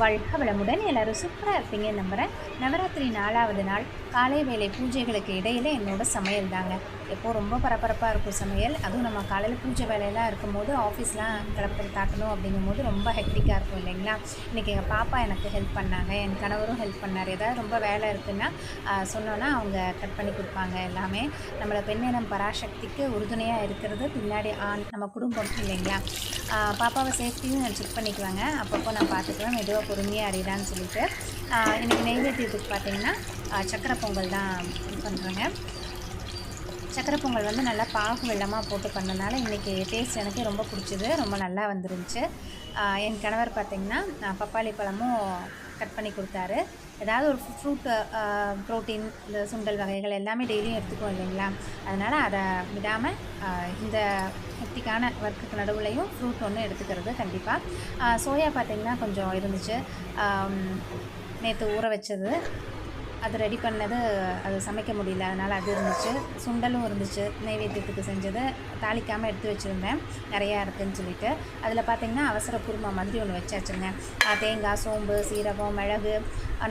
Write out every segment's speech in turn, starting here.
வாழ்க வளமுடன் எல்லாரும் சூப்பராக இருப்பீங்க நம்புகிறேன் நவராத்திரி நாலாவது நாள் காலை வேலை பூஜைகளுக்கு இடையில் என்னோட சமையல் தாங்க. எப்போ ரொம்ப பரபரப்பாக இருக்கும் சமையல் அதுவும் நம்ம காலையில் பூஜை வேலையெல்லாம் இருக்கும்போது ஆஃபீஸ்லாம் கிளப்பி தாக்கணும் அப்படிங்கும்போது ரொம்ப ஹெக்டிக்காக இருக்கும் இல்லைங்களா? இன்றைக்கி எங்கள் பாப்பா எனக்கு ஹெல்ப் பண்ணாங்க என் கணவரும் ஹெல்ப் பண்ணார். ஏதாவது ரொம்ப வேலை இருக்குன்னா சொன்னோன்னா அவங்க கட் பண்ணி கொடுப்பாங்க எல்லாமே. நம்மளை பெண்ணினம் பராசக்திக்கு உறுதுணையாக இருக்கிறது பின்னாடி ஆண் நம்ம குடும்பம் இல்லைங்களா? பாப்பாவை சேஃப்டியும் செக் பண்ணிக்குவாங்க. அப்பப்போ நான் பார்த்துக்குவேன். மெதுவாக பொறுமையாக அறிதான்னு சொல்லிட்டு. இன்றைக்கி நெய்வேத்தியத்துக்கு பார்த்தீங்கன்னா சக்கரை பொங்கல் தான் இது பண்ணுறேங்க. சக்கரை பொங்கல் வந்து நல்லா பாகு வெள்ளமாக போட்டு பண்ணனால இன்றைக்கி டேஸ்ட் எனக்கு ரொம்ப பிடிச்சிது ரொம்ப நல்லா வந்துருந்துச்சு. என் கணவர் பார்த்திங்கன்னா பப்பாளி பழமும் கட் பண்ணி கொடுத்தாரு. ஏதாவது ஒரு ஃப்ரூட் ப்ரோட்டீன் இந்த சுண்டல் வகைகள் எல்லாமே டெய்லியும் எடுத்துக்குவோம் இல்லைங்களா? அதனால் அதை விடாமல் இந்த ஹெக்டிக்கான ஒர்க்குக்கு நடுவுலையும் ஃப்ரூட் ஒன்று எடுத்துக்கிறது கண்டிப்பாக சோயா பார்த்திங்கன்னா கொஞ்சம் இருந்துச்சு. நேற்று ஊற வச்சது. அது ரெடி பண்ணது அது சமைக்க முடியல. அதனால் அது இருந்துச்சு. சுண்டலும் இருந்துச்சு. நைவேத்தியத்துக்கு செஞ்சது. தாளிக்காமல் எடுத்து வச்சுருந்தேன். நிறையா இருக்குதுன்னு சொல்லிட்டு. அதில் பார்த்திங்கன்னா அவசர குருமா மாதிரி ஒன்று வச்சாச்சுங்க. தேங்காய் சோம்பு சீரகம் மிளகு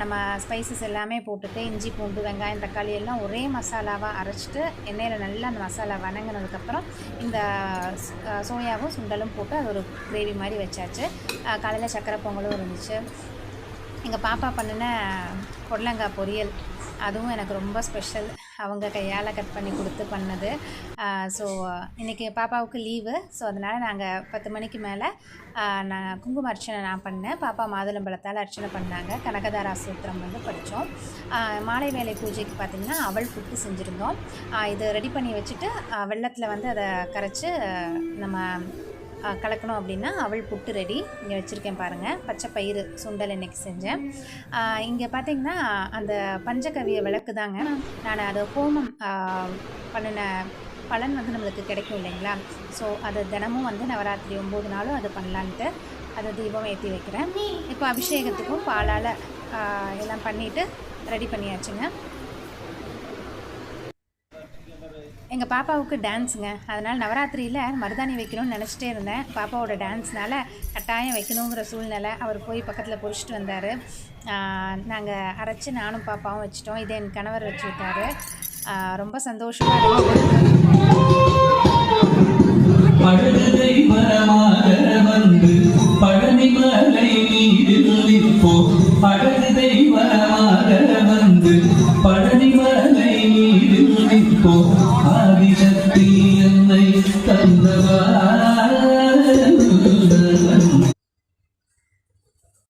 நம்ம ஸ்பைசஸ் எல்லாமே போட்டுட்டு இஞ்சி பூண்டு வெங்காயம் தக்காளி எல்லாம் ஒரே மசாலாவாக அரைச்சிட்டு எண்ணெயில் நல்லா அந்த மசாலா வணங்கினதுக்கப்புறம் இந்த சோயாவும் சுண்டலும் போட்டு அது ஒரு கிரேவி மாதிரி வச்சாச்சு. காலையில் சக்கரை பொங்கலும் இருந்துச்சு. எங்கள் பாப்பா பண்ணின பொடலங்காய் பொரியல் அதுவும் எனக்கு ரொம்ப ஸ்பெஷல் அவங்க கையால் கட் பண்ணி கொடுத்து பண்ணது. ஸோ இன்றைக்கி பாப்பாவுக்கு லீவு ஸோ அதனால் நாங்கள் பத்து மணிக்கு மேலே நான் குங்கும அர்ச்சனை நான் பண்ணேன். பாப்பா மாதுளம்பழத்தால் அர்ச்சனை பண்ணாங்க. கனகதாரா சூத்திரம் வந்து படித்தோம் மாலை வேலை பூஜைக்கு பார்த்திங்கன்னா அவள் புட்டு செஞ்சுருந்தோம். இதை இது ரெடி பண்ணி வச்சுட்டு வெள்ளத்தில் வந்து அதை கரைச்சி நம்ம கலக்கணும் அப்படின்னா அவள் புட்டு ரெடி இங்கே வச்சுருக்கேன் பாருங்கள் பச்சை பயிறு சுண்டல் இன்றைக்கி செஞ்சேன். இங்கே பார்த்தீங்கன்னா அந்த பஞ்சகவிய விளக்கு தாங்க நான் அதை ஹோமம் பண்ணின பலன் வந்து நம்மளுக்கு கிடைக்கும் இல்லைங்களா? ஸோ அதை தினமும் வந்து நவராத்திரி ஒம்பது நாளும் அதை பண்ணலான்ட்டு அதை தீபம் ஏற்றி வைக்கிறேன். இப்போ அபிஷேகத்துக்கும் பாலால் எல்லாம் பண்ணிவிட்டு ரெடி பண்ணியாச்சுங்க. எங்கள் பாப்பாவுக்கு டான்ஸுங்க. அதனால் நவராத்திரியில் மருதாணி வைக்கணும்னு நினச்சிட்டே இருந்தேன். பாப்பாவோட டான்ஸ்னால் கட்டாயம் வைக்கணுங்கிற சூழ்நிலை அவர் போய் பக்கத்தில் பொறிச்சிட்டு வந்தார். நாங்கள் அரைச்சி நானும் பாப்பாவும் வச்சிட்டோம். இதை என் கணவர் வச்சு விட்டாரு. ரொம்ப சந்தோஷமாக இருந்துச்சு பழகு பழனி மலை தெய்வமாக കരുതവാ